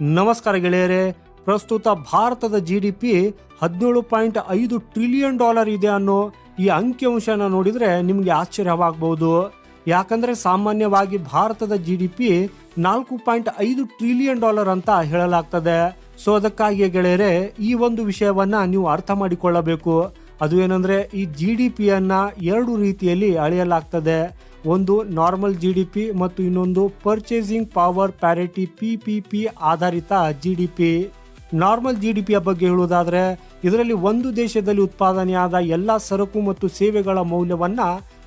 ನಮಸ್ಕಾರ ಗೆಳೆಯರೆ, ಪ್ರಸ್ತುತ ಭಾರತದ ಜಿ ಡಿ ಪಿ ಹದಿನೇಳು ಪಾಯಿಂಟ್ ಐದು ಟ್ರಿಲಿಯನ್ ಡಾಲರ್ ಇದೆ ಅನ್ನೋ ಈ ಅಂಕಿಅಂಶನ ನೋಡಿದ್ರೆ ನಿಮಗೆ ಆಶ್ಚರ್ಯವಾಗಬಹುದು. ಯಾಕಂದ್ರೆ ಸಾಮಾನ್ಯವಾಗಿ ಭಾರತದ ಜಿ ಡಿ ಪಿ ನಾಲ್ಕು ಪಾಯಿಂಟ್ ಐದು ಟ್ರಿಲಿಯನ್ ಡಾಲರ್ ಅಂತ ಹೇಳಲಾಗ್ತದೆ. ಸೊ ಅದಕ್ಕಾಗಿ ಗೆಳೆಯರೆ, ಈ ಒಂದು ವಿಷಯವನ್ನ ನೀವು ಅರ್ಥ ಮಾಡಿಕೊಳ್ಳಬೇಕು. ಅದು ಏನಂದ್ರೆ ಈ ಜಿ ಡಿ ಪಿಯನ್ನು ಎರಡು ರೀತಿಯಲ್ಲಿ ಅಳೆಯಲಾಗ್ತದೆ. ಒಂದು ನಾರ್ಮಲ್ ಜಿ ಡಿ ಪಿ ಮತ್ತು ಇನ್ನೊಂದು purchasing power parity P P P ಆಧಾರಿತ G D P normal G D ಪಿಯ ಬಗ್ಗೆ ಹೇಳುವುದಾದ್ರೆ, ಇದರಲ್ಲಿ ಒಂದು ದೇಶದಲ್ಲಿ ಉತ್ಪಾದನೆಯಾದ ಎಲ್ಲ ಸರಕು ಮತ್ತು ಸೇವೆಗಳ ಮೌಲ್ಯವನ್ನ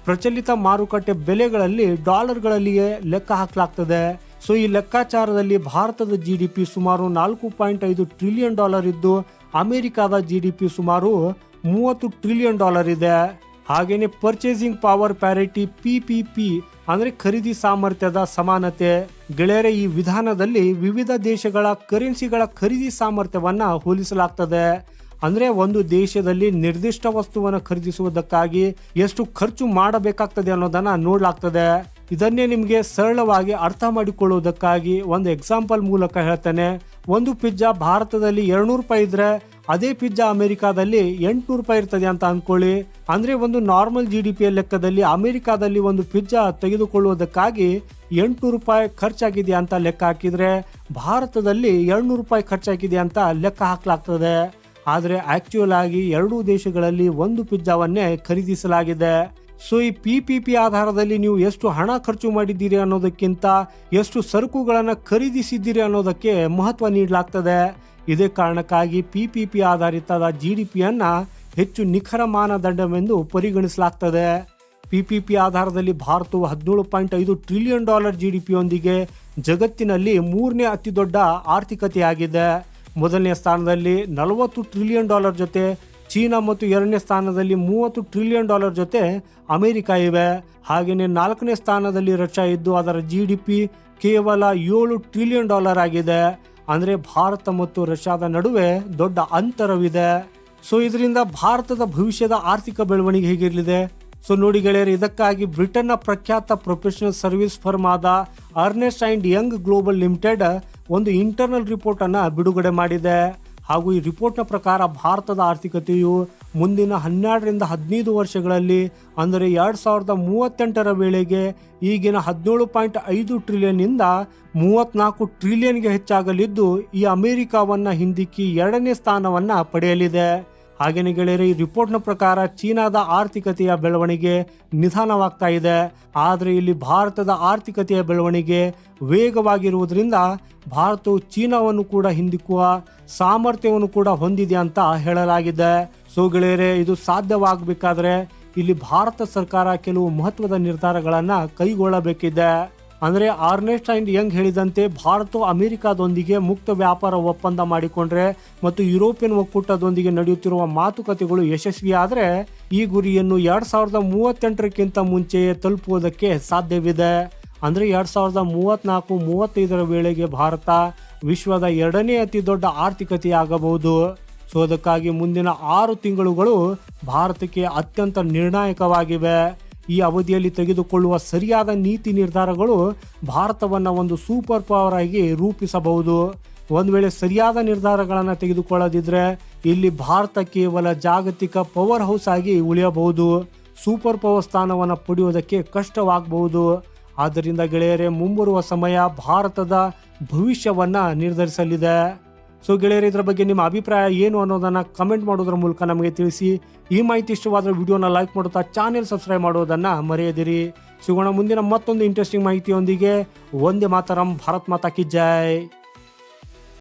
ಪ್ರಚಲಿತ ಮಾರುಕಟ್ಟೆ ಬೆಲೆಗಳಲ್ಲಿ ಡಾಲರ್ಗಳಲ್ಲಿಯೇ ಲೆಕ್ಕ ಹಾಕಲಾಗ್ತದೆ. ಸೊ, ಈ ಲೆಕ್ಕಾಚಾರದಲ್ಲಿ ಭಾರತದ ಜಿ ಡಿ ಪಿ ಸುಮಾರು ನಾಲ್ಕು ಪಾಯಿಂಟ್ ಐದು ಟ್ರಿಲಿಯನ್ ಡಾಲರ್ ಇದ್ದು, ಅಮೆರಿಕದ ಜಿ ಡಿ ಪಿ ಸುಮಾರು ಮೂವತ್ತು ಟ್ರಿಲಿಯನ್ ಡಾಲರ್ ಇದೆ. ಹಾಗೇನೆ purchasing power parity P P P ಅಂದ್ರೆ ಖರೀದಿ ಸಾಮರ್ಥ್ಯದ ಸಮಾನತೆ. ಗೆಳೆಯರೆ, ಈ ವಿಧಾನದಲ್ಲಿ ವಿವಿಧ ದೇಶಗಳ ಕರೆನ್ಸಿಗಳ ಖರೀದಿ ಸಾಮರ್ಥ್ಯವನ್ನ ಹೋಲಿಸಲಾಗ್ತದೆ. ಅಂದ್ರೆ ಒಂದು ದೇಶದಲ್ಲಿ ನಿರ್ದಿಷ್ಟ ವಸ್ತುವನ್ನು ಖರೀದಿಸುವುದಕ್ಕಾಗಿ ಎಷ್ಟು ಖರ್ಚು ಮಾಡಬೇಕಾಗ್ತದೆ ಅನ್ನೋದನ್ನ ನೋಡಲಾಗ್ತದೆ. ಇದನ್ನೇ ನಿಮಗೆ ಸರಳವಾಗಿ ಅರ್ಥ ಮಾಡಿಕೊಳ್ಳುವುದಕ್ಕಾಗಿ ಒಂದು ಎಕ್ಸಾಂಪಲ್ ಮೂಲಕ ಹೇಳ್ತೇನೆ. ಒಂದು ಪಿಜ್ಜಾ ಭಾರತದಲ್ಲಿ ಎರಡ್ನೂರು ರೂಪಾಯಿ ಇದ್ರೆ ಅದೇ ಪಿಜ್ಜಾ ಅಮೆರಿಕಾದಲ್ಲಿ ಎಂಟ್ನೂರು ರೂಪಾಯಿ ಇರ್ತದೆ ಅಂತ ಅನ್ಕೊಳ್ಳಿ. ಅಂದ್ರೆ ಒಂದು ನಾರ್ಮಲ್ ಜಿ ಡಿ ಪಿ ಲೆಕ್ಕದಲ್ಲಿ ಅಮೆರಿಕಾದಲ್ಲಿ ಒಂದು ಪಿಜ್ಜಾ ತೆಗೆದುಕೊಳ್ಳುವುದಕ್ಕಾಗಿ ಎಂಟುನೂರು ರೂಪಾಯಿ ಖರ್ಚಾಗಿದೆ ಅಂತ ಲೆಕ್ಕ ಹಾಕಿದ್ರೆ ಭಾರತದಲ್ಲಿ ಎರಡ್ನೂರು ರೂಪಾಯಿ ಖರ್ಚಾಗಿದೆ ಅಂತ ಲೆಕ್ಕ ಹಾಕಲಾಗ್ತದೆ. ಆದರೆ ಆಕ್ಚುಯಲ್ ಆಗಿ ಎರಡೂ ದೇಶಗಳಲ್ಲಿ ಒಂದು ಪಿಜ್ಜಾವನ್ನೇ ಖರೀದಿಸಲಾಗಿದೆ. ಸೊ ಈ ಪಿ ಪಿ ಪಿ ಆಧಾರದಲ್ಲಿ ನೀವು ಎಷ್ಟು ಹಣ ಖರ್ಚು ಮಾಡಿದ್ದೀರಿ ಅನ್ನೋದಕ್ಕಿಂತ ಎಷ್ಟು ಸರಕುಗಳನ್ನು ಖರೀದಿಸಿದ್ದೀರಿ ಅನ್ನೋದಕ್ಕೆ ಮಹತ್ವ ನೀಡಲಾಗ್ತದೆ. ಇದೇ ಕಾರಣಕ್ಕಾಗಿ ಪಿ ಪಿ ಪಿ ಆಧಾರಿತದ ಜಿ ಡಿ ಪಿಯನ್ನು ಹೆಚ್ಚು ನಿಖರ ಮಾನದಂಡವೆಂದು ಪರಿಗಣಿಸಲಾಗ್ತದೆ. ಪಿ ಪಿ ಪಿ ಆಧಾರದಲ್ಲಿ ಭಾರತವು ಹದಿನೇಳು ಪಾಯಿಂಟ್ ಐದು ಟ್ರಿಲಿಯನ್ ಡಾಲರ್ ಜಿ ಡಿ ಪಿಯೊಂದಿಗೆ ಜಗತ್ತಿನಲ್ಲಿ ಮೂರನೇ ಅತಿ ದೊಡ್ಡ ಆರ್ಥಿಕತೆಯಾಗಿದೆ. ಮೊದಲನೇ ಸ್ಥಾನದಲ್ಲಿ ನಲವತ್ತು ಟ್ರಿಲಿಯನ್ ಡಾಲರ್ ಜೊತೆ ಚೀನಾ ಮತ್ತು ಎರಡನೇ ಸ್ಥಾನದಲ್ಲಿ ಮೂವತ್ತು ಟ್ರಿಲಿಯನ್ ಡಾಲರ್ ಜೊತೆ ಅಮೆರಿಕ ಇವೆ. ಹಾಗೆಯೇ ನಾಲ್ಕನೇ ಸ್ಥಾನದಲ್ಲಿ ರಷ್ಯಾ ಇದ್ದು ಅದರ ಜಿ ಡಿ ಪಿ ಕೇವಲ ಏಳು ಟ್ರಿಲಿಯನ್ ಡಾಲರ್ ಆಗಿದೆ. ಅಂದರೆ ಭಾರತ ಮತ್ತು ರಷ್ಯಾದ ನಡುವೆ ದೊಡ್ಡ ಅಂತರವಿದೆ. ಸೊ ಇದರಿಂದ ಭಾರತದ ಭವಿಷ್ಯದ ಆರ್ಥಿಕ ಬೆಳವಣಿಗೆ ಹೇಗಿರಲಿದೆ? ಸೊ ನೋಡಿ ಗೆಳೆಯರು, ಇದಕ್ಕಾಗಿ ಬ್ರಿಟನ್ನ ಪ್ರಖ್ಯಾತ ಪ್ರೊಫೆಷನಲ್ ಸರ್ವಿಸ್ ಫರ್ಮ್ ಆದ Ernst and Young Global Limited ಒಂದು ಇಂಟರ್ನಲ್ ರಿಪೋರ್ಟ್ ಅನ್ನ ಬಿಡುಗಡೆ ಮಾಡಿದೆ. ಹಾಗೂ ಈ ರಿಪೋರ್ಟ್ನ ಪ್ರಕಾರ ಭಾರತದ ಆರ್ಥಿಕತೆಯು ಮುಂದಿನ ಹನ್ನೆರಡರಿಂದ ಹದಿನೈದು ವರ್ಷಗಳಲ್ಲಿ, ಅಂದರೆ ಎರಡು ಸಾವಿರದ ಮೂವತ್ತೆಂಟರ ವೇಳೆಗೆ ಈಗಿನ ಹದಿನೇಳು ಪಾಯಿಂಟ್ ಐದು ಟ್ರಿಲಿಯನ್ನಿಂದ ಮೂವತ್ತ್ನಾಲ್ಕು ಟ್ರಿಲಿಯನ್ಗೆ ಹೆಚ್ಚಾಗಲಿದ್ದು, ಈ ಅಮೆರಿಕಾವನ್ನು ಹಿಂದಿಕ್ಕಿ ಎರಡನೇ ಸ್ಥಾನವನ್ನು ಪಡೆಯಲಿದೆ. ಹಾಗೇನೆ ಗೆಳೆಯರು, ಈ ರಿಪೋರ್ಟ್ನ ಪ್ರಕಾರ ಚೀನಾದ ಆರ್ಥಿಕತೆಯ ಬೆಳವಣಿಗೆ ನಿಧಾನವಾಗ್ತಾ ಇದೆ. ಆದರೆ ಇಲ್ಲಿ ಭಾರತದ ಆರ್ಥಿಕತೆಯ ಬೆಳವಣಿಗೆ ವೇಗವಾಗಿರುವುದರಿಂದ ಭಾರತವು ಚೀನಾವನ್ನು ಕೂಡ ಹಿಂದಿಕ್ಕುವ ಸಾಮರ್ಥ್ಯವನ್ನು ಕೂಡ ಹೊಂದಿದೆ ಅಂತ ಹೇಳಲಾಗಿದೆ. ಸೊ ಗೆಳೆಯರೆ, ಇದು ಸಾಧ್ಯವಾಗಬೇಕಾದ್ರೆ ಇಲ್ಲಿ ಭಾರತ ಸರ್ಕಾರ ಕೆಲವು ಮಹತ್ವದ ನಿರ್ಧಾರಗಳನ್ನು ಕೈಗೊಳ್ಳಬೇಕಿದೆ. ಅಂದ್ರೆ ಆರ್ನೆಸ್ಟ್ ಅಂಡ್ ಯಂಗ್ ಹೇಳಿದಂತೆ ಭಾರತ ಅಮೆರಿಕಾದೊಂದಿಗೆ ಮುಕ್ತ ವ್ಯಾಪಾರ ಒಪ್ಪಂದ ಮಾಡಿಕೊಂಡ್ರೆ ಮತ್ತು ಯುರೋಪಿಯನ್ ಒಕ್ಕೂಟದೊಂದಿಗೆ ನಡೆಯುತ್ತಿರುವ ಮಾತುಕತೆಗಳು ಯಶಸ್ವಿಯಾದರೆ ಈ ಗುರಿಯನ್ನು ಎರಡು ಸಾವಿರದ ಮೂವತ್ತೆಂಟರಕ್ಕಿಂತ ಮುಂಚೆಯೇ ತಲುಪುವುದಕ್ಕೆ ಸಾಧ್ಯವಿದೆ. ಅಂದರೆ ಎರಡು ಸಾವಿರದ ಮೂವತ್ನಾಲ್ಕು, ಮೂವತ್ತೈದರ ವೇಳೆಗೆ ಭಾರತ ವಿಶ್ವದ ಎರಡನೇ ಅತಿ ದೊಡ್ಡ ಆರ್ಥಿಕತೆಯಾಗಬಹುದು. ಸೊ, ಅದಕ್ಕಾಗಿ ಮುಂದಿನ ಆರು ತಿಂಗಳುಗಳು ಭಾರತಕ್ಕೆ ಅತ್ಯಂತ ನಿರ್ಣಾಯಕವಾಗಿವೆ. ಈ ಅವಧಿಯಲ್ಲಿ ತೆಗೆದುಕೊಳ್ಳುವ ಸರಿಯಾದ ನೀತಿ ನಿರ್ಧಾರಗಳು ಭಾರತವನ್ನು ಒಂದು ಸೂಪರ್ ಪವರ್ ಆಗಿ ರೂಪಿಸಬಹುದು. ಒಂದು ವೇಳೆ ಸರಿಯಾದ ನಿರ್ಧಾರಗಳನ್ನು ತೆಗೆದುಕೊಳ್ಳದಿದ್ದರೆ ಇಲ್ಲಿ ಭಾರತ ಕೇವಲ ಜಾಗತಿಕ ಪವರ್ ಹೌಸ್ ಆಗಿ ಉಳಿಯಬಹುದು. ಸೂಪರ್ ಪವರ್ ಸ್ಥಾನವನ್ನು ಪಡೆಯುವುದಕ್ಕೆ ಕಷ್ಟವಾಗಬಹುದು. ಆದ್ದರಿಂದ ಗೆಳೆಯರೇ, ಮುಂಬರುವ ಸಮಯ ಭಾರತದ ಭವಿಷ್ಯವನ್ನ ನಿರ್ಧರಿಸಲಿದೆ. ಸೊ ಗೆಳೆಯರು, ಇದರ ಬಗ್ಗೆ ನಿಮ್ಮ ಅಭಿಪ್ರಾಯ ಏನು ಅನ್ನೋದನ್ನ ಕಮೆಂಟ್ ಮಾಡೋದ್ರ ಮೂಲಕ ನಮಗೆ ತಿಳಿಸಿ. ಈ ಮಾಹಿತಿ ಇಷ್ಟವಾದರೆ ವಿಡಿಯೋನ ಲೈಕ್ ಮಾಡುತ್ತಾ ಚಾನೆಲ್ ಸಬ್ಸ್ಕ್ರೈಬ್ ಮಾಡೋದನ್ನ ಮರೆಯದಿರಿ. ಸಿಗೋಣ ಮುಂದಿನ ಮತ್ತೊಂದು ಇಂಟ್ರೆಸ್ಟಿಂಗ್ ಮಾಹಿತಿಯೊಂದಿಗೆ. ಒಂದೇ ಮಾತರಂ, ಭಾರತ್ ಮಾತಾ ಕಿ ಜೈ.